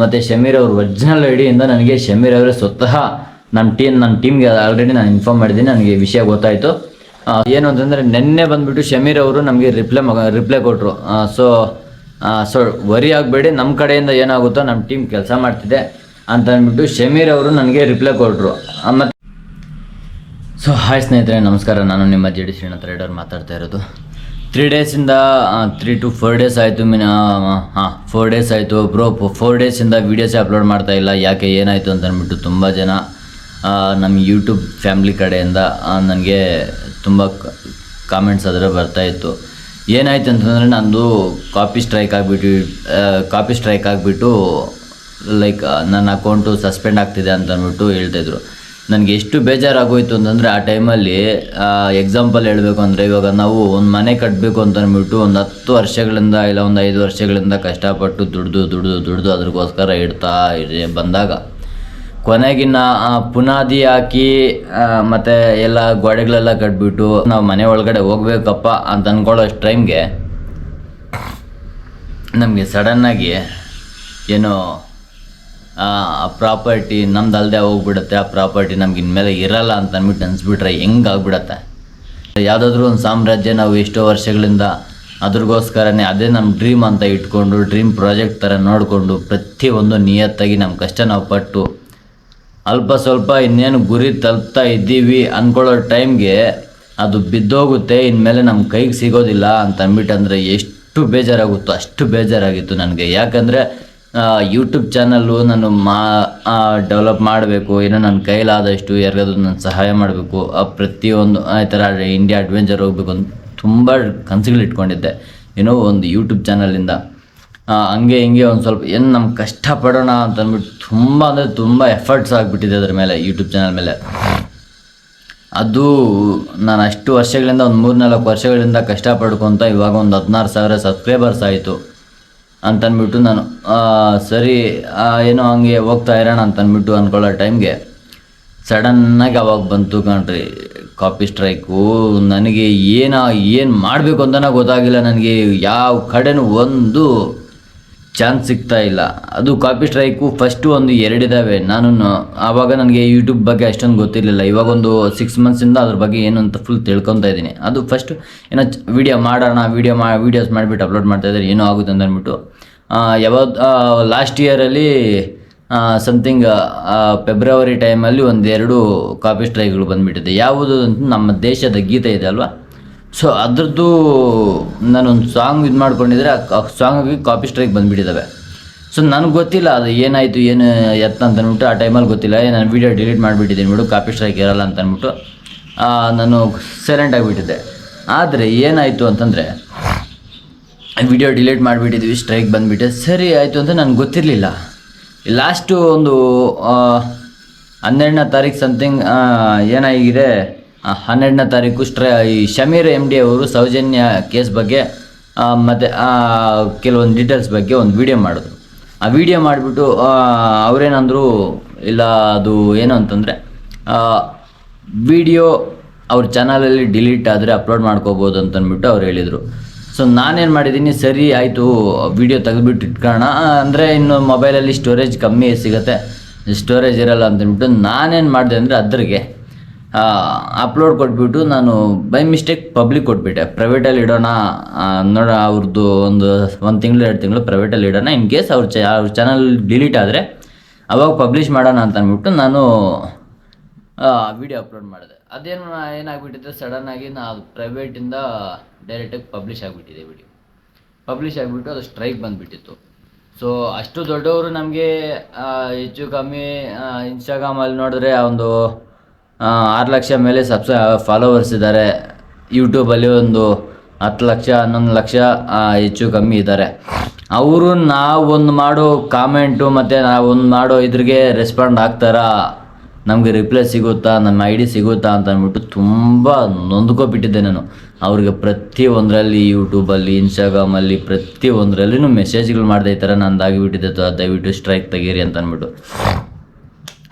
ಮತ್ತು ಶಮೀರ್ ಅವರು ಒರಿಜಿನಲ್ ಐಡಿಯಿಂದ ನನಗೆ ಶಮೀರ್ ಅವರೇ ಸ್ವತಃ ನಮ್ಮ ಟೀಮ್ ನನ್ನ ಟೀಮ್ಗೆ ಆಲ್ರೆಡಿ ನಾನು ಇನ್ಫಾರ್ಮ್ ಮಾಡಿದ್ದೀನಿ, ನನಗೆ ವಿಷಯ ಗೊತ್ತಾಯಿತು. ಏನು ಅಂತಂದರೆ ನಿನ್ನೆ ಬಂದುಬಿಟ್ಟು ಶಮೀರ್ ಅವರು ನಮಗೆ ರಿಪ್ಲೈ ಮಗ ರಿಪ್ಲೈ ಕೊಟ್ಟರು ಸೊ ಸೊ ವರಿ ಆಗಬೇಡಿ ನಮ್ಮ ಕಡೆಯಿಂದ ಏನಾಗುತ್ತೋ ನಮ್ಮ ಟೀಮ್ ಕೆಲಸ ಮಾಡ್ತಿದೆ ಅಂತ ಅಂದ್ಬಿಟ್ಟು ಶಮೀರ್ ಅವರು ನನಗೆ ರಿಪ್ಲೈ ಕೊಟ್ಟರು ಮತ್ತು ಸೊ ಹಾಯ್ ಸ್ನೇಹಿತರೆ, ನಮಸ್ಕಾರ. ನಾನು ನಿಮ್ಮ ಜೆ ಡಿ ಶ್ರೀನಾಥ್ ರೈಡರ್ ಮಾತಾಡ್ತಾ ಇರೋದು. ತ್ರೀ ಡೇಸಿಂದ ತ್ರೀ ಟು ಫೋರ್ ಡೇಸ್ ಆಯಿತು ಮಿನ ಹಾಂ ಫೋರ್ ಡೇಸ್ ಆಯಿತು. ಬ್ರೋ ಫೋರ್ ಡೇಸಿಂದ ವೀಡಿಯೋಸೇ ಅಪ್ಲೋಡ್ ಮಾಡ್ತಾ ಇಲ್ಲ. ಯಾಕೆ ಏನಾಯಿತು ಅಂತ ಅಂದ್ಬಿಟ್ಟು ತುಂಬ ಜನ ನಮ್ಮ ಯೂಟ್ಯೂಬ್ ಫ್ಯಾಮ್ಲಿ ಕಡೆಯಿಂದ ನನಗೆ ತುಂಬ ಕಾಮೆಂಟ್ಸ್ ಅದರ ಬರ್ತಾಯಿತ್ತು ಏನಾಯಿತು ಅಂತಂದರೆ ನಂದು ಕಾಪಿ ಸ್ಟ್ರೈಕ್ ಆಗಿಬಿಟ್ಟು ಕಾಪಿ ಸ್ಟ್ರೈಕ್ ಆಗಿಬಿಟ್ಟು ಲೈಕ್ ನನ್ನ ಅಕೌಂಟು ಸಸ್ಪೆಂಡ್ ಆಗ್ತಿದೆ ಅಂತ ಅಂದ್ಬಿಟ್ಟು ಹೇಳ್ತಾಯಿದ್ರು ನನಗೆ ಎಷ್ಟು ಬೇಜಾರಾಗೋಯ್ತು ಅಂತಂದರೆ ಆ ಟೈಮಲ್ಲಿ ಎಕ್ಸಾಂಪಲ್ ಹೇಳಬೇಕು ಅಂದರೆ ಇವಾಗ ನಾವು ಒಂದು ಮನೆ ಕಟ್ಟಬೇಕು ಅಂತ ಅಂದ್ಬಿಟ್ಟು ಒಂದು ಹತ್ತು ವರ್ಷಗಳಿಂದ ಇಲ್ಲ ಒಂದು ಐದು ವರ್ಷಗಳಿಂದ ಕಷ್ಟಪಟ್ಟು ದುಡ್ದು ದುಡ್ದು ದುಡ್ದು ಅದ್ರಗೋಸ್ಕರ ಇಡ್ತಾ ಇರಿ- ಬಂದಾಗ, ಕೊನೆಗಿನ ಪುನಾದಿ ಹಾಕಿ ಮತ್ತು ಎಲ್ಲ ಗೋಡೆಗಳೆಲ್ಲ ಕಟ್ಬಿಟ್ಟು ನಾವು ಮನೆ ಒಳಗಡೆ ಹೋಗ್ಬೇಕಪ್ಪ ಅಂತ ಅನ್ಕೊಳ್ಳೋ ಟೈಮ್ಗೆ ನಮಗೆ ಸಡನ್ನಾಗಿ ಏನೋ ಆ ಪ್ರಾಪರ್ಟಿ ನಮ್ದು ಅಲ್ಲದೆ ಹೋಗ್ಬಿಡತ್ತೆ, ಆ ಪ್ರಾಪರ್ಟಿ ನಮ್ಗೆ ಇನ್ಮೇಲೆ ಇರಲ್ಲ ಅಂತ ಅಂದ್ಬಿಟ್ಟು ಅನ್ಸ್ಬಿಟ್ರೆ ಹೆಂಗೆ ಆಗ್ಬಿಡತ್ತೆ? ಯಾವುದಾದ್ರೂ ಒಂದು ಸಾಮ್ರಾಜ್ಯ ನಾವು ಎಷ್ಟೋ ವರ್ಷಗಳಿಂದ ಅದ್ರಗೋಸ್ಕರನೇ ಅದೇ ನಮ್ಮ ಡ್ರೀಮ್ ಅಂತ ಇಟ್ಕೊಂಡು ಡ್ರೀಮ್ ಪ್ರಾಜೆಕ್ಟ್ ಥರ ನೋಡಿಕೊಂಡು ಪ್ರತಿಯೊಂದು ನಿಯತ್ತಾಗಿ ನಮ್ಮ ಕಷ್ಟ ನಾವು ಪಟ್ಟು ಅಲ್ಪ ಸ್ವಲ್ಪ ಇನ್ನೇನು ಗುರಿ ತಲುಪ್ತಾ ಇದ್ದೀವಿ ಅಂದ್ಕೊಳ್ಳೋ ಟೈಮ್ಗೆ ಅದು ಬಿದ್ದೋಗುತ್ತೆ, ಇನ್ಮೇಲೆ ನಮ್ಮ ಕೈಗೆ ಸಿಗೋದಿಲ್ಲ ಅಂತ ಅಂದ್ಬಿಟ್ಟು ಅಂದರೆ ಎಷ್ಟು ಬೇಜಾರಾಗುತ್ತೋ ಅಷ್ಟು ಬೇಜಾರಾಗಿತ್ತು ನನಗೆ. ಯಾಕಂದರೆ ಯೂಟ್ಯೂಬ್ ಚಾನಲ್ಲು ನಾನು ಮಾ ಡೆವಲಪ್ ಮಾಡಬೇಕು. ಏನೋ ನನ್ನ ಕೈಲಾದಷ್ಟು ಯಾರಿಗಾದ್ರೂ ನಾನು ಸಹಾಯ ಮಾಡಬೇಕು. ಆ, ಪ್ರತಿಯೊಂದು, ಆ ಥರ ಇಂಡಿಯಾ ಅಡ್ವೆಂಚರ್ ಹೋಗ್ಬೇಕು ಅಂತ ತುಂಬ ಕನಸುಗಳು ಇಟ್ಕೊಂಡಿದ್ದೆ ಏನೋ ಒಂದು ಯೂಟ್ಯೂಬ್ ಚಾನಲಿಂದ ಹಂಗೆ ಹಿಂಗೆ ಒಂದು ಸ್ವಲ್ಪ ಏನು ನಮ್ಮ ಕಷ್ಟಪಡೋಣ ಅಂತ ಅಂದ್ಬಿಟ್ಟು ತುಂಬ ಅಂದರೆ ತುಂಬ ಎಫರ್ಟ್ಸ್ ಆಗಿಬಿಟ್ಟಿದೆ ಅದ್ರ ಮೇಲೆ ಯೂಟ್ಯೂಬ್ ಚಾನಲ್ ಮೇಲೆ. ಅದು ನಾನು ಅಷ್ಟು ವರ್ಷಗಳಿಂದ, ಒಂದು ಮೂರು ನಾಲ್ಕು ವರ್ಷಗಳಿಂದ ಕಷ್ಟಪಡ್ಕೊತ ಇವಾಗ ಒಂದು ಹದಿನಾರು ಸಾವಿರ ಸಬ್ಸ್ಕ್ರೈಬರ್ಸ್ ಆಯಿತು. ಅಂತಂದ್ಬಿಟ್ಟು ನಾನು ಸರಿ ಏನೋ ಹಂಗೆ ಹೋಗ್ತಾ ಇರೋಣ ಅಂತನ್ಬಿಟ್ಟು ಅಂದ್ಬಿಟ್ಟು ಅಂದ್ಕೊಳ್ಳೋ ಟೈಮ್ಗೆ ಸಡನ್ನಾಗಿ ಅವಾಗ ಬಂತು ಕಣ್ರಿ ಕಾಪಿ ಸ್ಟ್ರೈಕು. ನನಗೆ ಏನು ಏನು ಮಾಡಬೇಕು ಅಂತಲೇ ಗೊತ್ತಾಗಿಲ್ಲ ನನಗೆ. ಯಾವ ಕಡೆನೂ ಒಂದು ಚಾನ್ಸ್ ಸಿಗ್ತಾ ಇಲ್ಲ. ಅದು ಕಾಪಿ ಸ್ಟ್ರೈಕು ಫಸ್ಟು ಒಂದು ಎರಡಿದ್ದಾವೆ ನಾನು ಆವಾಗ ನನಗೆ ಯೂಟ್ಯೂಬ್ ಬಗ್ಗೆ ಅಷ್ಟೊಂದು ಗೊತ್ತಿರಲಿಲ್ಲ. ಇವಾಗ ಒಂದು ಸಿಕ್ಸ್ ಮಂತ್ಸಿಂದ ಅದ್ರ ಬಗ್ಗೆ ಏನು ಅಂತ ಫುಲ್ ತಿಳ್ಕೊತಾ ಇದ್ದೀನಿ. ಅದು ಫಸ್ಟ್ ಏನೋ ವಿಡಿಯೋ ಮಾಡೋಣ ವೀಡಿಯೋ ಮಾ ವೀಡಿಯೋಸ್ ಮಾಡಿಬಿಟ್ಟು ಅಪ್ಲೋಡ್ ಮಾಡ್ತಾ ಇದ್ದಾರೆ. ಏನೋ ಆಗುತ್ತೆ ಅಂತ ಅಂದ್ಬಿಟ್ಟು ಯಾವಾಗ ಲಾಸ್ಟ್ ಇಯರಲ್ಲಿ ಸಮಥಿಂಗ್ ಫೆಬ್ರವರಿ ಟೈಮಲ್ಲಿ ಒಂದೆರಡು ಕಾಪಿ ಸ್ಟ್ರೈಕ್ಗಳು ಬಂದುಬಿಟ್ಟಿದೆ. ಯಾವುದು ಅಂತ ನಮ್ಮ ದೇಶದ ಗೀತೆ ಇದೆ ಅಲ್ವಾ? ಸೊ ಅದ್ರದ್ದು ನಾನೊಂದು ಸಾಂಗ್ ಇದು ಮಾಡ್ಕೊಂಡಿದ್ರೆ ಆ ಸಾಂಗಿಗೆ ಕಾಪಿ ಸ್ಟ್ರೈಕ್ ಬಂದುಬಿಟ್ಟಿದ್ದಾವೆ ಸೊ ನನಗೆ ಗೊತ್ತಿಲ್ಲ ಅದು ಏನಾಯಿತು, ಏನು ಎತ್ತ ಅಂತ ಅಂದ್ಬಿಟ್ಟು ಆ ಟೈಮಲ್ಲಿ ಗೊತ್ತಿಲ್ಲ. ನಾನು ವೀಡಿಯೋ ಡಿಲೀಟ್ ಮಾಡಿಬಿಟ್ಟಿದ್ದೀನಿ ಬಿಡು ಕಾಪಿ ಸ್ಟ್ರೈಕ್ ಇರಲ್ಲ ಅಂತ ಅಂದ್ಬಿಟ್ಟು ನಾನು ಸೈಲೆಂಟ್ ಆಗಿಬಿಟ್ಟಿದ್ದೆ. ಆದರೆ ಏನಾಯಿತು ಅಂತಂದರೆ ವಿಡಿಯೋ ಡಿಲೀಟ್ ಮಾಡಿಬಿಟ್ಟಿದ್ವಿ ಸ್ಟ್ರೈಕ್ ಬಂದುಬಿಟ್ಟೆ. ಸರಿ, ಆಯಿತು ಅಂತ ನನಗೆ ಗೊತ್ತಿರಲಿಲ್ಲ. ಲಾಸ್ಟು ಒಂದು ಹನ್ನೆರಡನೇ ತಾರೀಕು ಸಮಥಿಂಗ್ ಏನಾಗಿದೆ? ಹನ್ನೆರಡನೇ ತಾರೀಕು ಸ್ಟ್ರೈ, ಈ ಶಮೀರ್ ಎಂ ಡಿ ಅವರು ಸೌಜನ್ಯ ಕೇಸ್ ಬಗ್ಗೆ ಮತ್ತು ಕೆಲವೊಂದು ಡೀಟೇಲ್ಸ್ ಬಗ್ಗೆ ಒಂದು ವಿಡಿಯೋ ಮಾಡಿದ್ರು. ಆ ವಿಡಿಯೋ ಮಾಡಿಬಿಟ್ಟು ಅವರೇನಂದರು, ಇಲ್ಲ, ಅದು ಏನು ಅಂತಂದರೆ ವಿಡಿಯೋ ಅವ್ರ ಚಾನಲಲ್ಲಿ ಡಿಲೀಟ್ ಆದರೆ ಅಪ್ಲೋಡ್ ಮಾಡ್ಕೋಬೋದು ಅಂತಂದ್ಬಿಟ್ಟು ಅವ್ರು ಹೇಳಿದರು. ಸೊ ನಾನೇನು ಮಾಡಿದ್ದೀನಿ, ಸರಿ, ಆಯಿತು ವಿಡಿಯೋ ತೆಗೆದುಬಿಟ್ಟು ಇಟ್ಕೋಣ ಅಂದರೆ ಇನ್ನು ಮೊಬೈಲಲ್ಲಿ ಸ್ಟೋರೇಜ್ ಕಮ್ಮಿ ಸಿಗುತ್ತೆ. ಸ್ಟೋರೇಜ್ ಇರಲ್ಲ ಅಂತಂದ್ಬಿಟ್ಟು ನಾನೇನು ಮಾಡಿದೆ ಅಂದರೆ ಅದ್ರಿಗೆ ಅಪ್ಲೋಡ್ ಕೊಟ್ಬಿಟ್ಟು ನಾನು ಬೈ ಮಿಸ್ಟೇಕ್ ಪಬ್ಲಿಕ್ ಕೊಟ್ಬಿಟ್ಟೆ. ಪ್ರೈವೇಟಲ್ಲಿ ಇಡೋಣ ನೋಡ ಅವ್ರದ್ದು ಒಂದು ಒಂದು ತಿಂಗಳು, ಎರಡು ತಿಂಗಳು ಪ್ರೈವೇಟಲ್ಲಿ ಇಡೋಣ. ಇನ್ ಕೇಸ್ ಅವ್ರ ಚ ಅವ್ರ ಚಾನಲ್ ಡಿಲೀಟ್ ಆದರೆ ಅವಾಗ ಪಬ್ಲಿಷ್ ಮಾಡೋಣ ಅಂತ ಅಂದ್ಬಿಟ್ಟು ನಾನು ವಿಡಿಯೋ ಅಪ್ಲೋಡ್ ಮಾಡಿದೆ. ಅದೇನು ಏನಾಗ್ಬಿಟ್ಟಿದೆ? ಸಡನ್ನಾಗಿ ನಾ ಅದು ಪ್ರೈವೇಟಿಂದ ಡೈರೆಕ್ಟಾಗಿ ಪಬ್ಲಿಷ್ ಆಗಿಬಿಟ್ಟಿದೆ ವಿಡಿಯೋ ಪಬ್ಲಿಷ್ ಆಗಿಬಿಟ್ಟು ಅದು ಸ್ಟ್ರೈಕ್ ಬಂದುಬಿಟ್ಟಿತ್ತು. ಸೊ ಅಷ್ಟು ದೊಡ್ಡವರು ನಮಗೆ ಹೆಚ್ಚು ಕಮ್ಮಿ ಇನ್ಸ್ಟಾಗ್ರಾಮಲ್ಲಿ ನೋಡಿದ್ರೆ ಒಂದು ಆರು ಲಕ್ಷ ಮೇಲೆ ಸಬ್ಸ ಫಾಲೋವರ್ಸ್ ಇದ್ದಾರೆ. ಯೂಟ್ಯೂಬಲ್ಲಿ ಒಂದು ಹತ್ತು ಲಕ್ಷ, ಹನ್ನೊಂದು ಲಕ್ಷ ಹೆಚ್ಚು ಕಮ್ಮಿ ಇದ್ದಾರೆ. ಅವರು ನಾವೊಂದು ಮಾಡೋ ಕಾಮೆಂಟು ಮತ್ತು ನಾವೊಂದು ಮಾಡೋ ಇದ್ರಿಗೆ ರೆಸ್ಪಾಂಡ್ ಆಗ್ತಾರಾ? ನಮಗೆ ರಿಪ್ಲೈ ಸಿಗುತ್ತಾ? ನಮ್ಮ ಐ ಡಿ ಸಿಗುತ್ತಾ ಅಂತ ಅಂದ್ಬಿಟ್ಟು ತುಂಬ ನೊಂದ್ಕೊಬಿಟ್ಟಿದ್ದೆ ನಾನು. ಅವ್ರಿಗೆ ಪ್ರತಿ ಒಂದರಲ್ಲಿ ಯೂಟ್ಯೂಬಲ್ಲಿ ಇನ್ಸ್ಟಾಗ್ರಾಮಲ್ಲಿ ಪ್ರತಿ ಒಂದರಲ್ಲಿನೂ ಮೆಸೇಜ್ಗಳು ಮಾಡಿದೆ ಈ ಥರ ನಂದಾಗಿಬಿಟ್ಟಿದೆ. ತ- ದಯವಿಟ್ಟು ಸ್ಟ್ರೈಕ್ ತೆಗೀರಿ ಅಂತ ಅಂದ್ಬಿಟ್ಟು.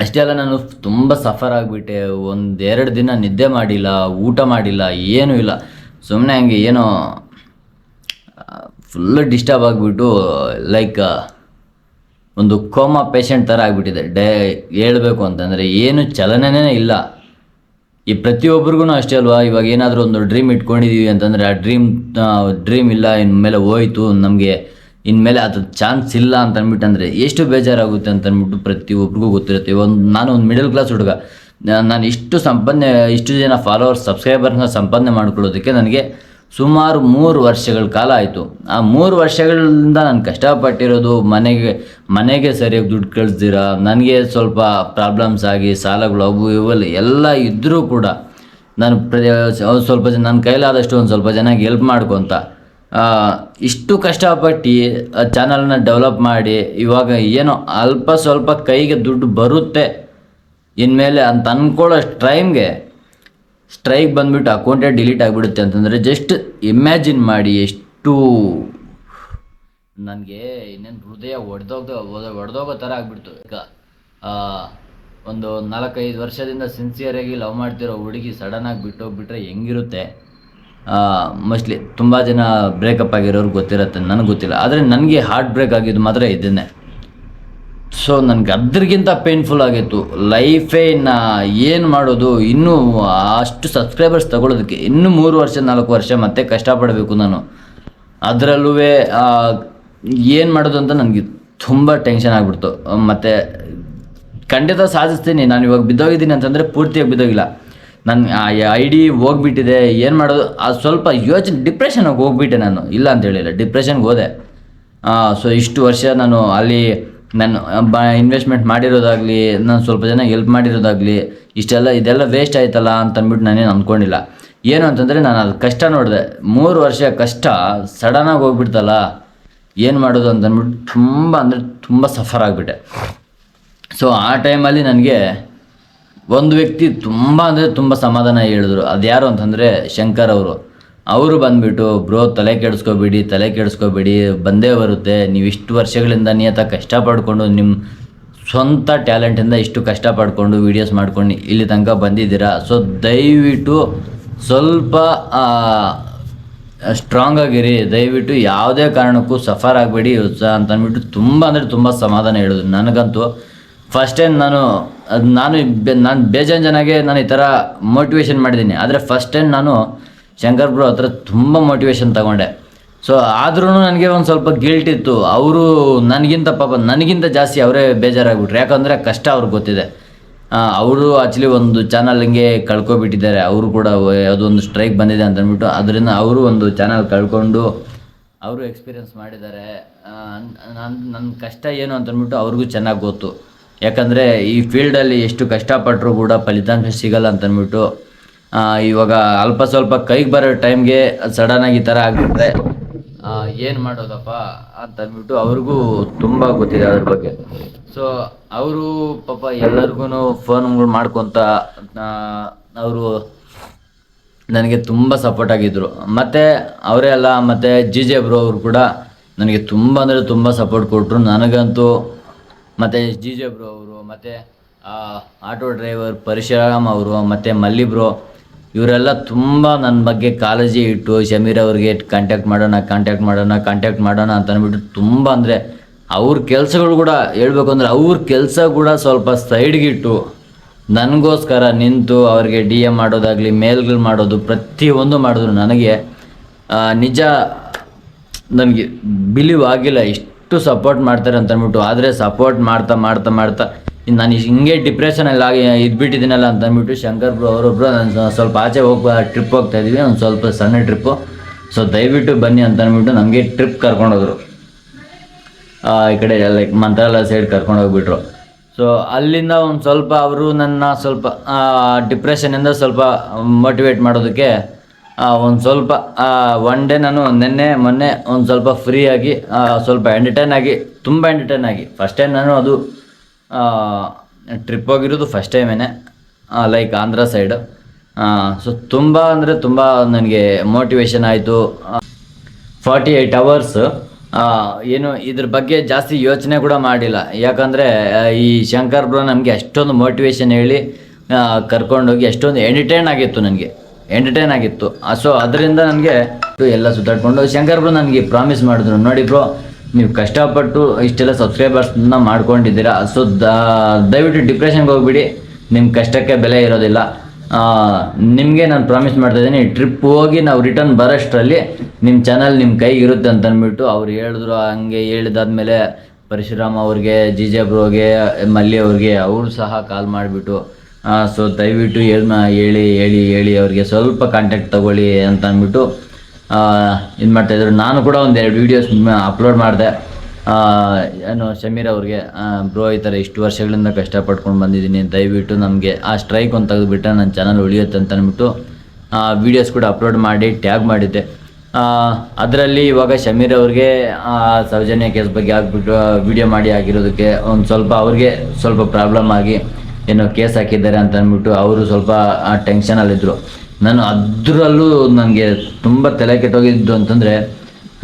ಅಷ್ಟೇ ಅಲ್ಲ, ನಾನು ತುಂಬ ಸಫರ್ ಆಗಿಬಿಟ್ಟೆ. ಒಂದೆರಡು ದಿನ ನಿದ್ದೆ ಮಾಡಿಲ್ಲ, ಊಟ ಮಾಡಿಲ್ಲ, ಏನೂ ಇಲ್ಲ. ಸುಮ್ಮನೆ ಹಂಗೆ ಏನೋ ಫುಲ್ ಡಿಸ್ಟರ್ಬ್ ಆಗಿಬಿಟ್ಟು ಲೈಕ್ ಒಂದು ಕೋಮಾ ಪೇಷಂಟ್ ಥರ ಆಗಿಬಿಟ್ಟಿದೆ. ಡೇ, ಹೇಳಬೇಕು ಅಂತಂದರೆ ಏನು ಚಲನೆನೇ ಇಲ್ಲ. ಈ ಪ್ರತಿಯೊಬ್ಬರಿಗೂ ಅಷ್ಟೇ ಅಲ್ವಾ? ಇವಾಗ ಏನಾದರೂ ಒಂದು ಡ್ರೀಮ್ ಇಟ್ಕೊಂಡಿದ್ದೀವಿ ಅಂತಂದರೆ ಆ ಡ್ರೀಮ್ ಡ್ರೀಮ್ ಇಲ್ಲ, ಇನ್ಮೇಲೆ ಹೋಯಿತು ನಮಗೆ. ಇನ್ಮೇಲೆ ಅದು ಚಾನ್ಸ್ ಇಲ್ಲ ಅಂತ ಅಂದ್ಬಿಟ್ಟು ಅಂದರೆ ಎಷ್ಟು ಬೇಜಾರಾಗುತ್ತೆ ಅಂತ ಅಂದ್ಬಿಟ್ಟು ಪ್ರತಿಯೊಬ್ಬರಿಗೂ ಗೊತ್ತಿರುತ್ತೆ. ಒಂದು ನಾನು ಒಂದು ಮಿಡಲ್ ಕ್ಲಾಸ್ ಹುಡುಗ. ನಾನು ಇಷ್ಟು ಸಂಪಾದನೆ, ಇಷ್ಟು ಜನ ಫಾಲೋವರ್ಸ್ ಸಬ್ಸ್ಕ್ರೈಬರ್ನ ಸಂಪಾದನೆ ಮಾಡ್ಕೊಳ್ಳೋದಕ್ಕೆ ನನಗೆ ಸುಮಾರು ಮೂರು ವರ್ಷಗಳ ಕಾಲ ಆಯಿತು. ಆ ಮೂರು ವರ್ಷಗಳಿಂದ ನಾನು ಕಷ್ಟಪಟ್ಟಿರೋದು ಮನೆಗೆ ಮನೆಗೆ ಸರಿಯಾಗಿ ದುಡ್ಡು ಕಳಿಸ್ದಿರ, ನನಗೆ ಸ್ವಲ್ಪ ಪ್ರಾಬ್ಲಮ್ಸ್ ಆಗಿ, ಸಾಲಗಳು ಅವು ಇವೆಲ್ಲ ಎಲ್ಲ ಇದ್ದರೂ ಕೂಡ ನಾನು ಪ್ರ ಸ್ವಲ್ಪ ಜನ ನನ್ನ ಕೈಲಾದಷ್ಟು ಒಂದು ಸ್ವಲ್ಪ ಜನಕ್ಕೆ ಹೆಲ್ಪ್ ಮಾಡ್ಕೊತ ಇಷ್ಟು ಕಷ್ಟಪಟ್ಟು ಚಾನಲ್ನ ಡೆವಲಪ್ ಮಾಡಿ ಇವಾಗ ಏನೋ ಅಲ್ಪ ಸ್ವಲ್ಪ ಕೈಗೆ ದುಡ್ಡು ಬರುತ್ತೆ. ಇನ್ಮೇಲೆ ಅಂತ ಅಂದ್ಕೊಳ್ಳೋ ಟೈಮ್ಗೆ ಸ್ಟ್ರೈಕ್ ಬಂದುಬಿಟ್ಟು ಅಕೌಂಟೇ ಡಿಲೀಟ್ ಆಗಿಬಿಡುತ್ತೆ ಅಂತಂದರೆ ಜಸ್ಟ್ ಇಮ್ಯಾಜಿನ್ ಮಾಡಿ ಎಷ್ಟು ನನಗೆ ಇನ್ನೇನು ಹೃದಯ ಒಡೆದೋಗ್ದ ಒಡೆದೋಗೋ ಥರ ಆಗಿಬಿಡ್ತು. ಈಗ ಒಂದು ನಾಲ್ಕೈದು ವರ್ಷದಿಂದ ಸಿನ್ಸಿಯರಾಗಿ ಲವ್ ಮಾಡ್ತಿರೋ ಹುಡುಗಿ ಸಡನ್ನಾಗಿ ಬಿಟ್ಟೋಗ್ಬಿಟ್ರೆ ಹೆಂಗಿರುತ್ತೆ? ಮೋಸ್ಟ್ಲಿ ತುಂಬ ಜನ ಬ್ರೇಕಪ್ ಆಗಿರೋರು ಗೊತ್ತಿರತ್ತೆ, ನನಗೆ ಗೊತ್ತಿಲ್ಲ. ಆದರೆ ನನಗೆ ಹಾರ್ಟ್ ಬ್ರೇಕ್ ಆಗಿದ್ದು ಮಾತ್ರ ಇದನ್ನೇ ಸೊ ನನಗೆ ಅದ್ರಿಗಿಂತ ಪೇನ್ಫುಲ್ ಆಗಿತ್ತು. ಲೈಫೇ ಇನ್ನು ಏನು ಮಾಡೋದು, ಇನ್ನೂ ಅಷ್ಟು ಸಬ್ಸ್ಕ್ರೈಬರ್ಸ್ ತಗೊಳ್ಳೋದಕ್ಕೆ ಇನ್ನೂ ಮೂರು ವರ್ಷ, ನಾಲ್ಕು ವರ್ಷ ಮತ್ತೆ ಕಷ್ಟಪಡಬೇಕು ನಾನು. ಅದರಲ್ಲೂ ಏನು ಮಾಡೋದು ಅಂತ ನನಗೆ ತುಂಬ ಟೆನ್ಷನ್ ಆಗಿಬಿಡ್ತು. ಮತ್ತು ಖಂಡಿತ ಸಾಧಿಸ್ತೀನಿ. ನಾನು ಇವಾಗ ಬಿದ್ದೋಗಿದ್ದೀನಿ ಅಂತಂದರೆ ಪೂರ್ತಿಯಾಗಿ ಬಿದ್ದೋಗಿಲ್ಲ. ನನ್ನ ಐ ಡಿ ಹೋಗ್ಬಿಟ್ಟಿದೆ, ಏನು ಮಾಡೋದು? ಅದು ಸ್ವಲ್ಪ ಯೋಚನೆ ಡಿಪ್ರೆಷನ್ಗೆ ಹೋಗ್ಬಿಟ್ಟೆ ನಾನು. ಇಲ್ಲ ಅಂತ ಹೇಳಿಲ್ಲ ಡಿಪ್ರೆಷನ್ಗೆ ಹೋದೆ. ಸೊ ಇಷ್ಟು ವರ್ಷ ನಾನು ಅಲ್ಲಿ ನಾನು ಬ ಇನ್ವೆಸ್ಟ್ಮೆಂಟ್ ಮಾಡಿರೋದಾಗಲಿ, ನಾನು ಸ್ವಲ್ಪ ಜನ ಹೆಲ್ಪ್ ಮಾಡಿರೋದಾಗಲಿ, ಇಷ್ಟೆಲ್ಲ, ಇದೆಲ್ಲ ವೇಸ್ಟ್ ಆಯ್ತಲ್ಲ ಅಂತ ಅಂದ್ಬಿಟ್ಟು ನಾನೇನು ಅಂದ್ಕೊಂಡಿಲ್ಲ ಏನು ಅಂತಂದರೆ ನಾನು ಅದು ಕಷ್ಟ ನೋಡಿದೆ. ಮೂರು ವರ್ಷ ಕಷ್ಟ ಸಡನ್ನಾಗಿ ಹೋಗ್ಬಿಡ್ತಲ್ಲ, ಏನು ಮಾಡೋದು ಅಂತಂದ್ಬಿಟ್ಟು ತುಂಬ ಅಂದರೆ ತುಂಬ ಸಫರ್ ಆಗಿಬಿಟ್ಟೆ. ಸೊ ಆ ಟೈಮಲ್ಲಿ ನನಗೆ ಒಂದು ವ್ಯಕ್ತಿ ತುಂಬ ಅಂದರೆ ತುಂಬ ಸಮಾಧಾನ ಹೇಳಿದ್ರು. ಅದು ಯಾರು ಅಂತಂದರೆ ಶಂಕರ್ ಅವರು. ಅವರು ಬಂದ್ಬಿಟ್ಟು, ಬ್ರೋ, ತಲೆ ಕೆಡಿಸ್ಕೋಬೇಡಿ ತಲೆ ಕೆಡಿಸ್ಕೋಬೇಡಿ, ಬಂದೇ ಬರುತ್ತೆ. ನೀವು ಇಷ್ಟು ವರ್ಷಗಳಿಂದ ನಿಯತ ಕಷ್ಟಪಡ್ಕೊಂಡು ನಿಮ್ಮ ಸ್ವಂತ ಟ್ಯಾಲೆಂಟಿಂದ ಇಷ್ಟು ಕಷ್ಟಪಡ್ಕೊಂಡು ವೀಡಿಯೋಸ್ ಮಾಡ್ಕೊಂಡು ಇಲ್ಲಿ ತನಕ ಬಂದಿದ್ದೀರಾ? ಸೊ ದಯವಿಟ್ಟು ಸ್ವಲ್ಪ ಸ್ಟ್ರಾಂಗ್ ಆಗಿರಿ. ದಯವಿಟ್ಟು ಯಾವುದೇ ಕಾರಣಕ್ಕೂ ಸಫರ್ ಆಗಬೇಡಿ ಅಂತ ಅಂದ್ಬಿಟ್ಟು ತುಂಬ ಅಂದರೆ ತುಂಬ ಸಮಾಧಾನ ಹೇಳಿದ್ರು ನನಗಂತೂ. ಫಸ್ಟ್ ಟೈಮ್ ನಾನು ಅದು ನಾನು ನಾನು ಬೇಜಾನ್ ಜನಗೆ ನಾನು ಈ ಥರ ಮೋಟಿವೇಶನ್ ಮಾಡಿದ್ದೀನಿ. ಆದರೆ ಫಸ್ಟ್ ಟೈಮ್ ನಾನು ಶಂಕರ್ ಬ್ರೋ ಹತ್ರ ತುಂಬ ಮೋಟಿವೇಶನ್ ತಗೊಂಡೆ. ಸೊ ಆದ್ರೂ ನನಗೆ ಒಂದು ಸ್ವಲ್ಪ ಗಿಲ್ಟ್ ಇತ್ತು. ಅವರು ನನಗಿಂತ ಪಾಪ, ನನಗಿಂತ ಜಾಸ್ತಿ ಅವರೇ ಬೇಜಾರಾಗ್ಬಿಟ್ರು. ಯಾಕಂದರೆ ಕಷ್ಟ ಅವ್ರಿಗೆ ಗೊತ್ತಿದೆ. ಅವರು ಆ್ಯಕ್ಚುಲಿ ಒಂದು ಚಾನಲ್ ಹಿಂಗೆ ಕಳ್ಕೊಬಿಟ್ಟಿದ್ದಾರೆ. ಅವರು ಕೂಡ ಒಂದು ಸ್ಟ್ರೈಕ್ ಬಂದಿದೆ ಅಂತ ಅಂದ್ಬಿಟ್ಟು ಅದರಿಂದ ಅವರು ಒಂದು ಚಾನಲ್ ಕಳ್ಕೊಂಡು ಅವರು ಎಕ್ಸ್ಪೀರಿಯನ್ಸ್ ಮಾಡಿದ್ದಾರೆ. ನನ್ನ ನನ್ನ ಕಷ್ಟ ಏನು ಅಂತಂದ್ಬಿಟ್ಟು ಅವ್ರಿಗೂ ಚೆನ್ನಾಗಿ ಗೊತ್ತು. ಯಾಕಂದರೆ ಈ ಫೀಲ್ಡಲ್ಲಿ ಎಷ್ಟು ಕಷ್ಟಪಟ್ಟರು ಕೂಡ ಫಲಿತಾಂಶ ಸಿಗಲ್ಲ ಅಂತಂದ್ಬಿಟ್ಟು ಇವಾಗ ಅಲ್ಪ ಸ್ವಲ್ಪ ಕೈಗೆ ಬರೋ ಟೈಮ್ಗೆ ಸಡನ್ನಾಗಿ ಈ ಥರ ಆಗಿಬಿಟ್ರೆ ಏನು ಮಾಡೋದಪ್ಪ ಅಂತಂದ್ಬಿಟ್ಟು ಅವ್ರಿಗೂ ತುಂಬ ಗೊತ್ತಿದೆ ಅದ್ರ ಬಗ್ಗೆ. ಸೊ ಅವರು ಪಾಪ ಎಲ್ಲರಿಗೂ ಫೋನ್ಗಳು ಮಾಡ್ಕೊತ ಅವರು ನನಗೆ ತುಂಬ ಸಪೋರ್ಟ್ ಆಗಿದ್ದರು ಮತ್ತು ಅವರೇ ಅಲ್ಲ, ಮತ್ತು ಜಿ ಜೆ ಬ್ರೋ ಅವರು ಕೂಡ ನನಗೆ ತುಂಬ ಅಂದರೆ ತುಂಬ ಸಪೋರ್ಟ್ ಕೊಟ್ಟರು ನನಗಂತೂ ಮತ್ತು ಜಿ ಜೆ ಬ್ರೋ ಅವರು, ಮತ್ತು ಆಟೋ ಡ್ರೈವರ್ ಪರಶುರಾಮ್ ಅವರು, ಮತ್ತು ಮಲ್ಲಿ ಬ್ರೋ, ಇವರೆಲ್ಲ ತುಂಬ ನನ್ನ ಬಗ್ಗೆ ಕಾಳಜಿ ಇಟ್ಟು ಶಮೀರ್ ಅವ್ರಿಗೆ ಕಾಂಟ್ಯಾಕ್ಟ್ ಮಾಡೋಣ ಕಾಂಟ್ಯಾಕ್ಟ್ ಮಾಡೋಣ ಕಾಂಟ್ಯಾಕ್ಟ್ ಮಾಡೋಣ ಅಂತ ಅಂದ್ಬಿಟ್ಟು ತುಂಬ ಅಂದರೆ ಅವ್ರ ಕೆಲಸಗಳು ಕೂಡ ಹೇಳ್ಬೇಕು ಅಂದರೆ ಅವ್ರ ಕೆಲಸ ಕೂಡ ಸ್ವಲ್ಪ ಸೈಡ್ಗಿಟ್ಟು ನನಗೋಸ್ಕರ ನಿಂತು ಅವ್ರಿಗೆ ಡಿ ಎಂ ಮಾಡೋದಾಗಲಿ ಮೇಲ್ಗಳು ಮಾಡೋದು, ಪ್ರತಿಯೊಂದು ಮಾಡಿದ್ರು ನನಗೆ ನಿಜ ನನಗೆ ಬಿಲೀವ್ ಆಗಿಲ್ಲ, ಇಷ್ಟು ಸಪೋರ್ಟ್ ಮಾಡ್ತಾರೆ ಅಂತ ಅಂದ್ಬಿಟ್ಟು, ಆದರೆ ಸಪೋರ್ಟ್ ಮಾಡ್ತಾ ಮಾಡ್ತಾ ಮಾಡ್ತಾ ನಾನು ಹಿಂಗೆ ಡಿಪ್ರೆಷನಲ್ಲಿ ಆಗಿ ಇದ್ಬಿಟ್ಟಿದ್ದೀನಲ್ಲ ಅಂತ ಅಂದ್ಬಿಟ್ಟು ಶಂಕರ್ ಬ್ರೋ ಅವರೊಬ್ಬರು ನಾನು ಸ್ವಲ್ಪ ಆಚೆ ಹೋಗಿ ಟ್ರಿಪ್ ಹೋಗ್ತಾ ಇದ್ದೀವಿ, ಒಂದು ಸ್ವಲ್ಪ ಸಣ್ಣ ಟ್ರಿಪ್ಪು ಸೊ ದಯವಿಟ್ಟು ಬನ್ನಿ ಅಂತ ಅಂದ್ಬಿಟ್ಟು ನಮಗೆ ಟ್ರಿಪ್ ಕರ್ಕೊಂಡೋದ್ರು. ಈ ಕಡೆ ಲೈಕ್ ಮಂತ್ರಾಲಯ ಸೈಡ್ ಕರ್ಕೊಂಡು ಹೋಗ್ಬಿಟ್ರು ಸೊ ಅಲ್ಲಿಂದ ಒಂದು ಸ್ವಲ್ಪ ಅವರು ನನ್ನ ಸ್ವಲ್ಪ ಡಿಪ್ರೆಷನಿಂದ ಸ್ವಲ್ಪ ಮೋಟಿವೇಟ್ ಮಾಡೋದಕ್ಕೆ ಒಂದು ಸ್ವಲ್ಪ ಒನ್ ಡೇ ನಾನು ನಿನ್ನೆ, ಮೊನ್ನೆ ಒಂದು ಸ್ವಲ್ಪ ಫ್ರೀ ಆಗಿ ಸ್ವಲ್ಪ ಎಂಟರ್ಟೈನ್ ಆಗಿ, ತುಂಬ ಎಂಟರ್ಟೈನ್ ಆಗಿ. ಫಸ್ಟ್ ಟೈಮ್ ನಾನು ಅದು ಟ್ರಿಪ್ ಹೋಗಿರೋದು ಫಸ್ಟ್ ಟೈಮೇನೆ ಲೈಕ್ ಆಂಧ್ರ ಸೈಡು ಸೊ ತುಂಬ ಅಂದರೆ ತುಂಬ ನನಗೆ ಮೋಟಿವೇಶನ್ ಆಯಿತು. ಫಾರ್ಟಿ ಏಯ್ಟ್ ಅವರ್ಸ್ ಏನು ಇದ್ರ ಬಗ್ಗೆ ಜಾಸ್ತಿ ಯೋಚನೆ ಕೂಡ ಮಾಡಿಲ್ಲ. ಯಾಕಂದರೆ ಈ ಶಂಕರ್ ಬ್ರೋ ನಮಗೆ ಅಷ್ಟೊಂದು ಮೋಟಿವೇಶನ್ ಹೇಳಿ ಕರ್ಕೊಂಡೋಗಿ ಅಷ್ಟೊಂದು ಎಂಟರ್ಟೈನ್ ಆಗಿತ್ತು ನನಗೆ. ಎಂಟರ್ಟೈನ್ ಆಗಿತ್ತು. ಸೊ ಅದರಿಂದ ನನಗೆ ಎಲ್ಲ ಸುತ್ತಾಡ್ಕೊಂಡು ಶಂಕರ್ ಬ್ರೋ ನನಗೆ ಪ್ರಾಮಿಸ್ ಮಾಡಿದ್ರು. ನೋಡಿ ಬ್ರೋ ನೀವು ಕಷ್ಟಪಟ್ಟು ಇಷ್ಟೆಲ್ಲ ಸಬ್ಸ್ಕ್ರೈಬರ್ಸ್ನ ಮಾಡ್ಕೊಂಡಿದ್ದೀರಾ ಸೊ ದಯವಿಟ್ಟು ಡಿಪ್ರೆಷನ್ಗೆ ಹೋಗ್ಬಿಡಿ. ನಿಮ್ಮ ಕಷ್ಟಕ್ಕೆ ಬೆಲೆ ಇರೋದಿಲ್ಲ. ನಿಮಗೆ ನಾನು ಪ್ರಾಮಿಸ್ ಮಾಡ್ತಾ ಇದ್ದೀನಿ ಟ್ರಿಪ್ ಹೋಗಿ ನಾವು ರಿಟರ್ನ್ ಬರೋಷ್ಟರಲ್ಲಿ ನಿಮ್ಮ ಚಾನಲ್ ನಿಮ್ಮ ಕೈಗೆ ಇರುತ್ತೆ ಅಂತ ಅಂದ್ಬಿಟ್ಟು ಅವ್ರು ಹೇಳಿದ್ರು. ಹಂಗೆ ಹೇಳಿದಾದ್ಮೇಲೆ ಪರಶುರಾಮ್ ಅವ್ರಿಗೆ, ಜಿ ಜೆ ಬ್ರೋಗೆ, ಮಲ್ಲಿ ಅವ್ರಿಗೆ, ಅವರು ಸಹ ಕಾಲ್ ಮಾಡಿಬಿಟ್ಟು ಸೊ ದಯವಿಟ್ಟು ಹೇಳ್ ಹೇಳಿ ಹೇಳಿ ಹೇಳಿ ಅವ್ರಿಗೆ ಸ್ವಲ್ಪ ಕಾಂಟ್ಯಾಕ್ಟ್ ತಗೊಳ್ಳಿ ಅಂತ ಅಂದ್ಬಿಟ್ಟು ಇದು ಮಾಡ್ತಾಯಿದ್ರು ನಾನು ಕೂಡ ಒಂದೆರಡು ವೀಡಿಯೋಸ್ ಅಪ್ಲೋಡ್ ಮಾಡಿದೆ. ಏನು, ಶಮೀರ್ ಅವ್ರಿಗೆ ಬ್ರೋ ಈ ಥರ ಇಷ್ಟು ವರ್ಷಗಳಿಂದ ಕಷ್ಟಪಟ್ಕೊಂಡು ಬಂದಿದ್ದೀನಿ. ದಯವಿಟ್ಟು ನಮಗೆ ಆ ಸ್ಟ್ರೈಕ್ ಒಂದು ತೆಗೆದುಬಿಟ್ರೆ ನನ್ನ ಚಾನಲ್ ಉಳಿಯುತ್ತೆ ಅಂತ ಅಂದ್ಬಿಟ್ಟು ವೀಡಿಯೋಸ್ ಕೂಡ ಅಪ್ಲೋಡ್ ಮಾಡಿ ಟ್ಯಾಗ್ ಮಾಡಿದ್ದೆ. ಅದರಲ್ಲಿ ಇವಾಗ ಶಮೀರ್ ಅವ್ರಿಗೆ ಸೌಜನ್ಯ ಕೇಸ್ ಬಗ್ಗೆ ಆಗಿಬಿಟ್ಟು ವಿಡಿಯೋ ಮಾಡಿ ಆಗಿರೋದಕ್ಕೆ ಒಂದು ಸ್ವಲ್ಪ ಅವ್ರಿಗೆ ಸ್ವಲ್ಪ ಪ್ರಾಬ್ಲಮ್ ಆಗಿ ಏನೋ ಕೇಸ್ ಹಾಕಿದ್ದಾರೆ ಅಂತ ಅಂದ್ಬಿಟ್ಟು ಅವರು ಸ್ವಲ್ಪ ಟೆನ್ಷನಲ್ಲಿದ್ದರು ನಾನು ಅದರಲ್ಲೂ ನನಗೆ ತುಂಬ ತಲೆ ಕೆಟ್ಟೋಗಿದ್ದು ಅಂತಂದರೆ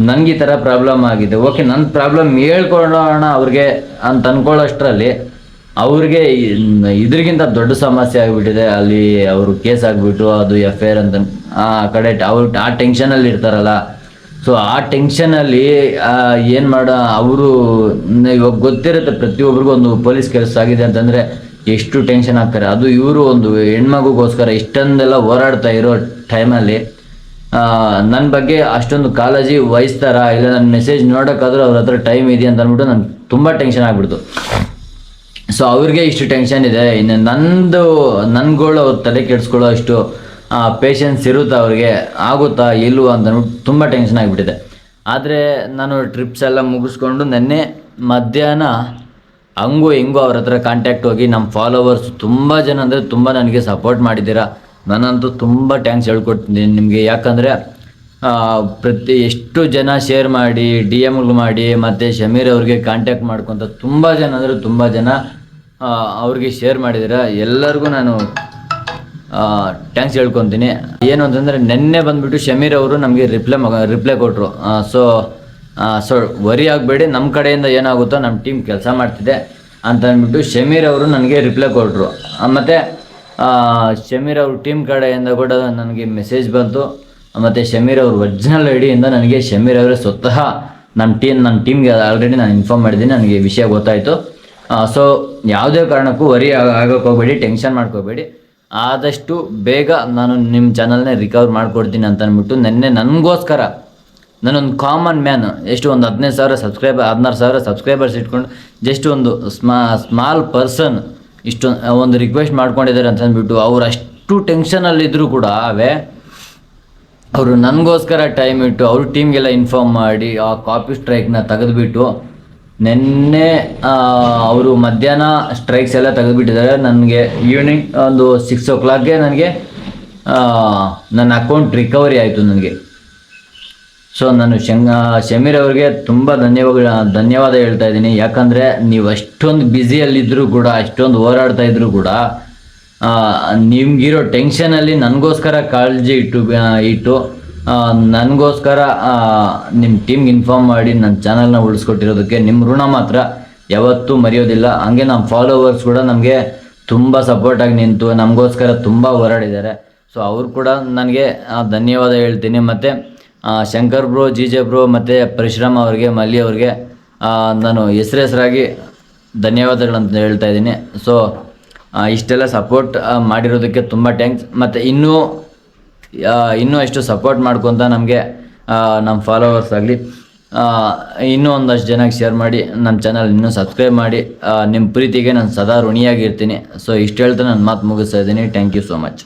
ನನಗೆ ಈ ಥರ ಪ್ರಾಬ್ಲಮ್ ಆಗಿದೆ. ಓಕೆ ನನ್ನ ಪ್ರಾಬ್ಲಮ್ ಹೇಳ್ಕೊಳ್ಳೋಣ ಅವ್ರಿಗೆ ಅಂತ ಅಂದ್ಕೊಳ್ಳೋಷ್ಟರಲ್ಲಿ ಅವ್ರಿಗೆ ಇದರಿಗಿಂತ ದೊಡ್ಡ ಸಮಸ್ಯೆ ಆಗಿಬಿಟ್ಟಿದೆ. ಅಲ್ಲಿ ಅವರು ಕೇಸ್ ಆಗಿಬಿಟ್ಟು ಅದು ಎಫ್ ಐ ಆರ್ ಅಂತ ಆ ಕಡೆ, ಅವ್ರು ಆ ಟೆನ್ಷನಲ್ಲಿ ಇರ್ತಾರಲ್ಲ. ಸೊ ಆ ಟೆನ್ಷನಲ್ಲಿ ಏನು ಮಾಡೋ, ಅವರು, ಇವಾಗ ಗೊತ್ತಿರುತ್ತೆ ಪ್ರತಿಯೊಬ್ಬರಿಗೂ ಒಂದು ಪೊಲೀಸ್ ಕೆಲಸ ಆಗಿದೆ ಅಂತಂದರೆ ಎಷ್ಟು ಟೆನ್ಷನ್ ಆಗ್ತಾರೆ. ಅದು ಇವರು ಒಂದು ಹೆಣ್ಮಗುಗೋಸ್ಕರ ಇಷ್ಟೊಂದೆಲ್ಲ ಹೋರಾಡ್ತಾ ಇರೋ ಟೈಮಲ್ಲಿ ನನ್ನ ಬಗ್ಗೆ ಅಷ್ಟೊಂದು ಕಾಳಜಿ ವಹಿಸ್ತಾರಾ? ಇಲ್ಲ ನನ್ನ ಮೆಸೇಜ್ ನೋಡೋಕ್ಕಾದ್ರೂ ಅವ್ರ ಹತ್ರ ಟೈಮ್ ಇದೆಯಾ ಅಂತ ಅಂದ್ಬಿಟ್ಟು ನನಗೆ ತುಂಬ ಟೆನ್ಷನ್ ಆಗ್ಬಿಡ್ತು. ಸೊ ಅವ್ರಿಗೆ ಇಷ್ಟು ಟೆನ್ಷನ್ ಇದೆ. ಇನ್ನು ನಂದು ನನ್ಗಳು ಅವ್ರ ತಲೆ ಕೆಡಿಸ್ಕೊಳ್ಳೋ ಅಷ್ಟು ಪೇಷನ್ಸ್ ಇರುತ್ತಾ ಅವ್ರಿಗೆ? ಆಗುತ್ತಾ ಇಲ್ವಾ ಅಂತ ಅಂದ್ಬಿಟ್ಟು ತುಂಬ ಟೆನ್ಷನ್ ಆಗಿಬಿಟ್ಟಿದೆ. ಆದರೆ ನಾನು ಟ್ರಿಪ್ಸ್ ಎಲ್ಲ ಮುಗಿಸ್ಕೊಂಡು ನೆನ್ನೆ ಮಧ್ಯಾಹ್ನ ಹಂಗೂ ಹಿಂಗೂ ಅವ್ರ ಹತ್ರ ಕಾಂಟ್ಯಾಕ್ಟ್ ಹೋಗಿ ನಮ್ಮ ಫಾಲೋವರ್ಸ್ ತುಂಬ ಜನ ಅಂದರೆ ತುಂಬ ನನಗೆ ಸಪೋರ್ಟ್ ಮಾಡಿದ್ದೀರಾ? ನಾನಂತೂ ತುಂಬ ಟ್ಯಾಂಕ್ಸ್ ಹೇಳ್ಕೊಡ್ತೀನಿ ನಿಮಗೆ. ಯಾಕಂದರೆ ಪ್ರತಿ ಎಷ್ಟು ಜನ ಶೇರ್ ಮಾಡಿ ಡಿ ಎಮ್ಗಳು ಮಾಡಿ, ಮತ್ತು ಶಮೀರ್ ಅವ್ರಿಗೆ ಕಾಂಟ್ಯಾಕ್ಟ್ ಮಾಡ್ಕೊತ ತುಂಬ ಜನ ಅಂದರೆ ತುಂಬ ಜನ ಅವ್ರಿಗೆ ಶೇರ್ ಮಾಡಿದ್ದೀರಾ? ಎಲ್ಲರಿಗೂ ನಾನು ಟ್ಯಾಂಕ್ಸ್ ಹೇಳ್ಕೊತೀನಿ. ಏನು ಅಂತಂದರೆ, ನಿನ್ನೆ ಬಂದುಬಿಟ್ಟು ಶಮೀರ್ ಅವರು ನಮಗೆ ರಿಪ್ಲೈ ರಿಪ್ಲೈ ಕೊಟ್ಟರು ಸೊ ಸೊ ವರಿ ಆಗಬೇಡಿ ನಮ್ಮ ಕಡೆಯಿಂದ ಏನಾಗುತ್ತೋ ನಮ್ಮ ಟೀಮ್ ಕೆಲಸ ಮಾಡ್ತಿದೆ ಅಂತ ಅಂದ್ಬಿಟ್ಟು ಶಮೀರ್ ಅವರು ನನಗೆ ರಿಪ್ಲೈ ಕೊಟ್ಟರು ಮತ್ತು ಶಮೀರ್ ಅವ್ರ ಟೀಮ್ ಕಡೆಯಿಂದ ಕೂಡ ನನಗೆ ಮೆಸೇಜ್ ಬಂತು. ಮತ್ತು ಶಮೀರ್ ಅವ್ರ ಒರಿಜಿನಲ್ ಐಡಿಯಿಂದ ನನಗೆ ಶಮೀರ್ ಅವರೇ ಸ್ವತಃ ನಮ್ಮ ಟೀಮ್ ನನ್ನ ಟೀಮ್ಗೆ ಆಲ್ರೆಡಿ ನಾನು ಇನ್ಫಾರ್ಮ್ ಮಾಡಿದ್ದೀನಿ, ನನಗೆ ವಿಷಯ ಗೊತ್ತಾಯಿತು. ಸೊ ಯಾವುದೇ ಕಾರಣಕ್ಕೂ ವರಿ ಆಗೋಕ್ಕೆ ಹೋಗಬೇಡಿ ಟೆನ್ಷನ್ ಮಾಡ್ಕೋಬೇಡಿ. ಆದಷ್ಟು ಬೇಗ ನಾನು ನಿಮ್ಮ ಚಾನಲ್ನೇ ರಿಕವರ್ ಮಾಡಿಕೊಡ್ತೀನಿ ಅಂತ ಅಂದ್ಬಿಟ್ಟು ನಿನ್ನೆ ನನಗೋಸ್ಕರ ನಾನೊಂದು ಕಾಮನ್ ಮ್ಯಾನ್ ಎಷ್ಟು ಒಂದು ಹದಿನೈದು ಸಾವಿರ ಸಬ್ಸ್ಕ್ರೈಬರ್ ಹದಿನಾರು ಸಾವಿರ ಸಬ್ಸ್ಕ್ರೈಬರ್ಸ್ ಇಟ್ಕೊಂಡು ಜಸ್ಟ್ ಒಂದು ಸ್ಮಾ ಸ್ಮಾಲ್ ಪರ್ಸನ್ ಇಷ್ಟೊಂದು ಒಂದು ರಿಕ್ವೆಸ್ಟ್ ಮಾಡ್ಕೊಂಡಿದ್ದಾರೆ ಅಂತ ಅಂದ್ಬಿಟ್ಟು ಅವ್ರು ಅಷ್ಟು ಟೆನ್ಷನಲ್ಲಿದ್ದರೂ ಕೂಡ ಅವೇ, ಅವರು ನನಗೋಸ್ಕರ ಟೈಮ್ ಇಟ್ಟು ಅವ್ರ ಟೀಮ್ಗೆಲ್ಲ ಇನ್ಫಾರ್ಮ್ ಮಾಡಿ ಆ ಕಾಪಿ ಸ್ಟ್ರೈಕ್ನ ತೆಗೆದುಬಿಟ್ಟು ನಿನ್ನೆ ಅವರು ಮಧ್ಯಾಹ್ನ ಸ್ಟ್ರೈಕ್ಸ್ ಎಲ್ಲ ತೆಗೆದುಬಿಟ್ಟಿದ್ದಾರೆ. ನನಗೆ ಈವ್ನಿಂಗ್ ಒಂದು ಸಿಕ್ಸ್ ಓ ಕ್ಲಾಕ್ಗೆ ನನಗೆ ನನ್ನ ಅಕೌಂಟ್ ರಿಕವರಿ ಆಯಿತು ನನಗೆ. ಸೊ ನಾನು ಶಂಗ ಶಮೀರ್ ಅವ್ರಿಗೆ ತುಂಬ ಧನ್ಯವಾದ ಧನ್ಯವಾದ ಹೇಳ್ತಾ ಇದ್ದೀನಿ. ಯಾಕಂದರೆ ನೀವು ಅಷ್ಟೊಂದು ಬ್ಯುಸಿಯಲ್ಲಿದ್ದರೂ ಕೂಡ, ಅಷ್ಟೊಂದು ಹೋರಾಡ್ತಾ ಇದ್ದರೂ ಕೂಡ ನಿಮಗಿರೋ ಟೆನ್ಷನಲ್ಲಿ ನನಗೋಸ್ಕರ ಕಾಳಜಿ ಇಟ್ಟು ಇಟ್ಟು ನನಗೋಸ್ಕರ ನಿಮ್ಮ ಟೀಮ್ಗೆ ಇನ್ಫಾರ್ಮ್ ಮಾಡಿ ನನ್ನ ಚಾನಲ್ನ ಉಳಿಸ್ಕೊಟ್ಟಿರೋದಕ್ಕೆ ನಿಮ್ಮ ಋಣ ಮಾತ್ರ ಯಾವತ್ತೂ ಮರೆಯೋದಿಲ್ಲ. ಹಾಗೆ ನಮ್ಮ ಫಾಲೋವರ್ಸ್ ಕೂಡ ನಮಗೆ ತುಂಬ ಸಪೋರ್ಟಾಗಿ ನಿಂತು, ನಮಗೋಸ್ಕರ ತುಂಬ ಹೋರಾಡಿದ್ದಾರೆ. ಸೊ ಅವ್ರು ಕೂಡ ನನಗೆ ಧನ್ಯವಾದ ಹೇಳ್ತೀನಿ. ಮತ್ತು Shankar bro, G J bro ಮತ್ತು ಪರಿಶ್ರಮ ಅವ್ರಿಗೆ, ಮಲ್ಲಿ ಅವ್ರಿಗೆ ನಾನು ಹೆಸ್ರು ಹೆಸರಾಗಿ ಧನ್ಯವಾದಗಳಂತ ಹೇಳ್ತಾ ಇದ್ದೀನಿ. ಸೊ ಇಷ್ಟೆಲ್ಲ ಸಪೋರ್ಟ್ ಮಾಡಿರೋದಕ್ಕೆ ತುಂಬ ಟ್ಯಾಂಕ್ಸ್ ಮತ್ತು ಇನ್ನೂ ಇನ್ನೂ ಅಷ್ಟು ಸಪೋರ್ಟ್ ಮಾಡ್ಕೊತ ನಮಗೆ ನಮ್ಮ ಫಾಲೋವರ್ಸ್ ಆಗಲಿ ಇನ್ನೂ ಒಂದಷ್ಟು ಜನಕ್ಕೆ ಶೇರ್ ಮಾಡಿ ನಮ್ಮ ಚಾನಲ್ ಇನ್ನೂ ಸಬ್ಸ್ಕ್ರೈಬ್ ಮಾಡಿ ನಿಮ್ಮ ಪ್ರೀತಿಗೆ ನಾನು ಸದಾ ಋಣಿಯಾಗಿರ್ತೀನಿ. ಸೊ ಇಷ್ಟು ಹೇಳ್ತಾ ನಾನು ಮಾತು ಮುಗಿಸ್ತಾ ಇದ್ದೀನಿ. Thank you so much